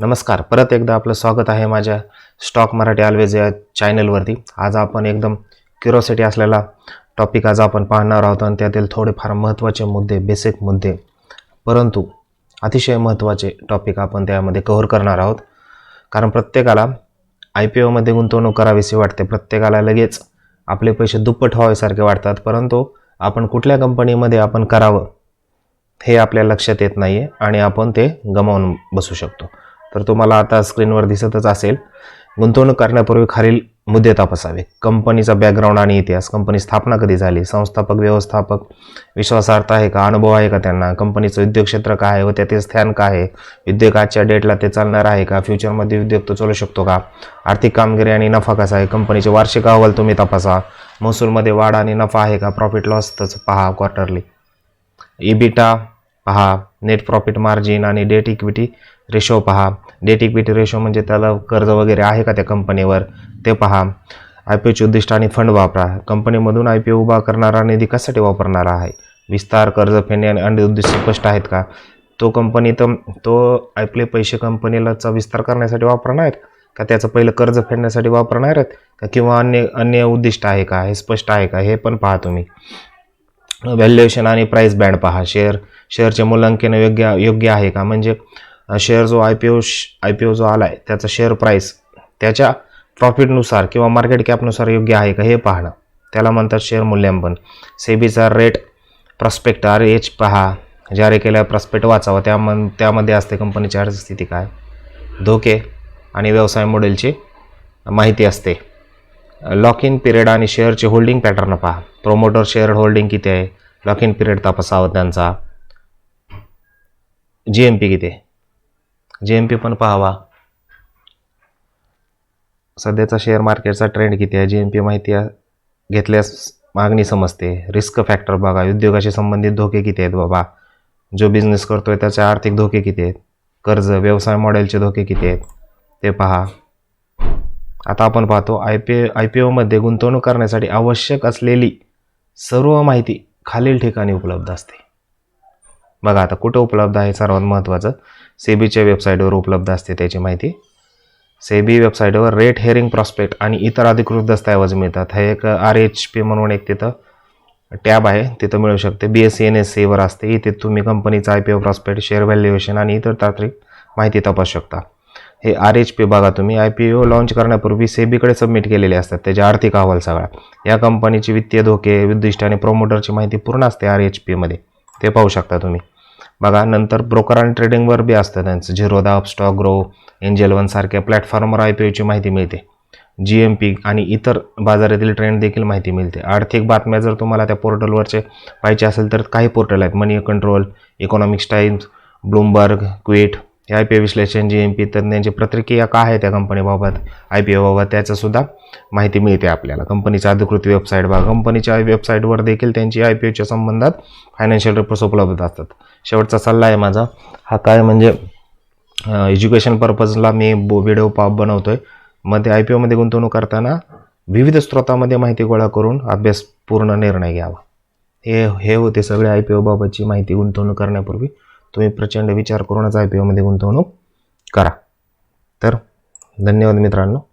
नमस्कार. परत एकदा आपलं स्वागत आहे माझ्या स्टॉक मराठी ऑलवेज या चॅनलवरती आज आपण एकदम क्युरोसिटी असलेला टॉपिक आज आपण पाहणार आहोत आणि त्यातील थोडेफार महत्त्वाचे मुद्दे बेसिक मुद्दे. परंतु अतिशय महत्त्वाचे टॉपिक आपण त्यामध्ये कव्हर करणार आहोत. कारण प्रत्येकाला आय पी ओमध्ये गुंतवणूक करावीशी वाटते. प्रत्येकाला लगेच आपले पैसे दुप्पट व्हावेसारखे वाटतात. परंतु आपण कुठल्या कंपनीमध्ये आपण करावं हे आपल्या लक्षात येत नाही आहे आणि आपण ते गमावून बसू शकतो. तर तुम्हाला आता स्क्रीनवर दिसतच असेल. गुंतवणूक करण्यापूर्वी खालील मुद्दे तपासावे. कंपनीचा बॅकग्राऊंड आणि इतिहास. कंपनी स्थापना कधी झाली? संस्थापक व्यवस्थापक विश्वासार्थ आहे का? अनुभव आहे का त्यांना? कंपनीचं उद्योग क्षेत्र काय आहे व त्यातील स्थान काय आहे? उद्योग आजच्या डेटला ते चालणार आहे का? फ्युचरमध्ये उद्योग तो चालू शकतो का? आर्थिक कामगिरी आणि नफा कसा आहे? कंपनीचे वार्षिक अहवाल तुम्ही तपासा. महसूलमध्ये वाढ आणि नफा आहे का? प्रॉफिट लॉसच पहा क्वार्टरली इबिटा पहा. नेट प्रॉफिट मार्जिन आणि डेट इक्विटी रेशो पहा. डेट इक्विटी रेशो म्हणजे त्याला कर्ज वगैरे आहे का त्या कंपनीवर? ते पहा. आय पी ओचे उद्दिष्ट आणि फंड वापरा. कंपनीमधून आय पी ओ उभा करणारा निधी कशासाठी वापरणारा आहे? विस्तार कर्ज फेडणे आणि अन्य उद्दिष्ट स्पष्ट आहेत का? तो कंपनी तर तो आपले पैसे कंपनीलाचा विस्तार करण्यासाठी वापरणार? आहेत का त्याचं पहिलं कर्ज फेडण्यासाठी वापरणार आहेत? का किंवा अन्य अन्य उद्दिष्ट आहे का? हे स्पष्ट आहे का? हे पण पहा तुम्ही. व्हॅल्युएशन आणि प्राईस बँड पहा. शेअर शेअरचे मूल्यांकन योग्य योग्य आहे का? म्हणजे शेअर जो I P O I P O जो आला आहे त्याचा शेअर प्राईस त्याच्या प्रॉफिटनुसार किंवा मार्केट कॅपनुसार योग्य आहे का हे पाहणं. त्याला म्हणतात शेअर मूल्यांकन. सेबीचा रेट प्रॉस्पेक्ट आर एच पहा. जारी केल्या प्रॉस्पेक्ट वाचावा त्यामन त्यामध्ये असते कंपनीची आर्थिक स्थिती काय? धोके आणि व्यवसाय मॉडेलची माहिती असते. लॉक इन पिरियड आणि शेअरचे होल्डिंग पॅटर्न पहा. प्रोमोटर शेअर होल्डिंग किती आहे? लॉक इन पिरियड तपासावा त्यांचा जी एम पी किती आहे? जी एम पी पण पाहावा. सध्याचा शेअर मार्केटचा ट्रेंड किती आहे? जी एम पी माहिती घेतल्यास मागणी समजते. रिस्क फॅक्टर बघा. उद्योगाशी संबंधित धोके किती आहेत बाबा? जो बिझनेस करतोय त्याचे आर्थिक धोके किती आहेत? कर्ज व्यवसाय मॉडेलचे धोके किती आहेत? ते पहा. आता आपण पाहतो आय पी आय पी ओमध्ये गुंतवणूक करण्यासाठी आवश्यक असलेली सर्व माहिती खालील ठिकाणी उपलब्ध असते. बघा आता कुठं उपलब्ध आहे सर्वात महत्त्वाचं सेबीच्या वेबसाईटवर उपलब्ध असते त्याची माहिती. सेबी वेबसाईटवर रेट हेअरिंग प्रॉस्पेक्ट आणि इतर अधिकृत दस्तऐवज मिळतात. हे एक आर एच पी म्हणून एक तिथं टॅब आहे. तिथं मिळू शकते. B S C N S सीवर असते. इथे तुम्ही कंपनीचा I P O prospect share valuation आणि इतर तांत्रिक माहिती तपासू शकता. हे आर एच पी बघा तुम्ही. आय पी ओ लॉन्च करण्यापूर्वी सेबीकडे सबमिट केलेले असतात. त्याचे आर्थिक अहवाल सगळा. या कंपनीची वित्तीय धोके उद्दिष्ट आणि प्रोमोटरची माहिती पूर्ण असते आर एच पीमध्ये ते पाहू शकता तुम्ही. बघा नंतर ब्रोकर आणि ट्रेडिंगवर बी असतं त्यांचं. Zerodha Upstox Groww Angel One सारख्या प्लॅटफॉर्मवर आय पी ओची माहिती मिळते. जी एम पी आणि इतर बाजारातील ट्रेंड देखील माहिती मिळते. आर्थिक बातम्या जर तुम्हाला त्या पोर्टलवरचे पाहिजे असेल तर काही पोर्टल आहेत. Money control economics times Bloomberg Quint I P O विश्लेषण जी एम पी तज्ज्ञांची प्रतिक्रिया काय आहे त्या कंपनीबाबत? आय पी ओबाबत त्याचंसुद्धा माहिती मिळते आपल्याला. कंपनीच्या अधिकृत वेबसाईट बघा. कंपनीच्या वेबसाईटवर देखील त्यांची आय पी ओच्या संबंधात फायनान्शियल रिपोर्ट्स उपलब्ध असतात. शेवटचा सल्ला आहे माझा. हा काय म्हणजे एज्युकेशन पर्पजला मी बो व्हिडिओ पा बनवतो आहे मध्ये आय पी ओमध्ये गुंतवणूक करताना विविध स्रोतामध्ये माहिती गोळा करून अभ्यास पूर्ण निर्णय घ्यावा. हे हे होते सगळे आय पी ओबाबतची माहिती गुंतवणूक करण्यापूर्वी. तुम्ही प्रचंड विचार करूनच आय पी ओमध्ये गुंतवणूक करा. तर धन्यवाद मित्रांनो.